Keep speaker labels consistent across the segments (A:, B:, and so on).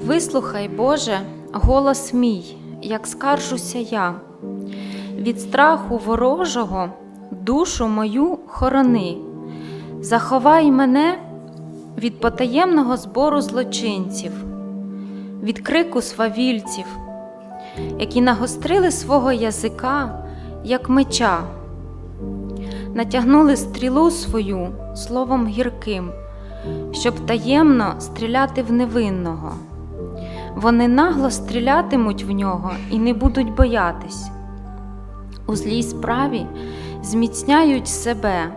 A: Вислухай, Боже, голос мій, як скаржуся я. Від страху ворожого душу мою хорони. Заховай мене від потаємного збору злочинців, від крику свавільців, які нагострили свого язика, як меча, натягнули стрілу свою словом гірким, щоб таємно стріляти в невинного. Вони нагло стрілятимуть в нього і не будуть боятись. У злій справі зміцняють себе,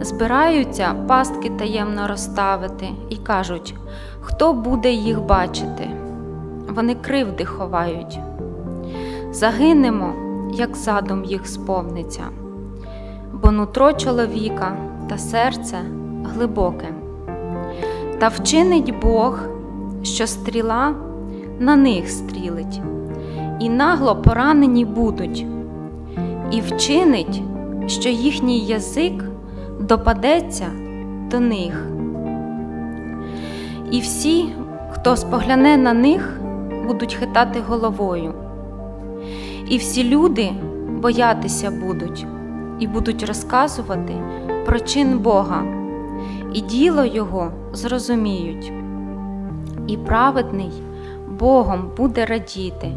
A: збираються пастки таємно розставити і кажуть, хто буде їх бачити. Вони кривди ховають. Загинемо, як задум їх сповниться, бо нутро чоловіка та серце глибоке. Та вчинить Бог, що стріла на них стрілить, і нагло поранені будуть, і вчинить, що їхній язик допадеться до них. І всі, хто спогляне на них, будуть хитати головою. І всі люди боятися будуть і будуть розказувати про чин Бога, і діло Його зрозуміють. І праведний Богом буде радіти,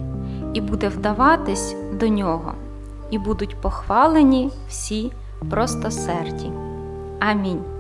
A: і буде вдаватись до нього, і будуть похвалені всі простосерді. Амінь.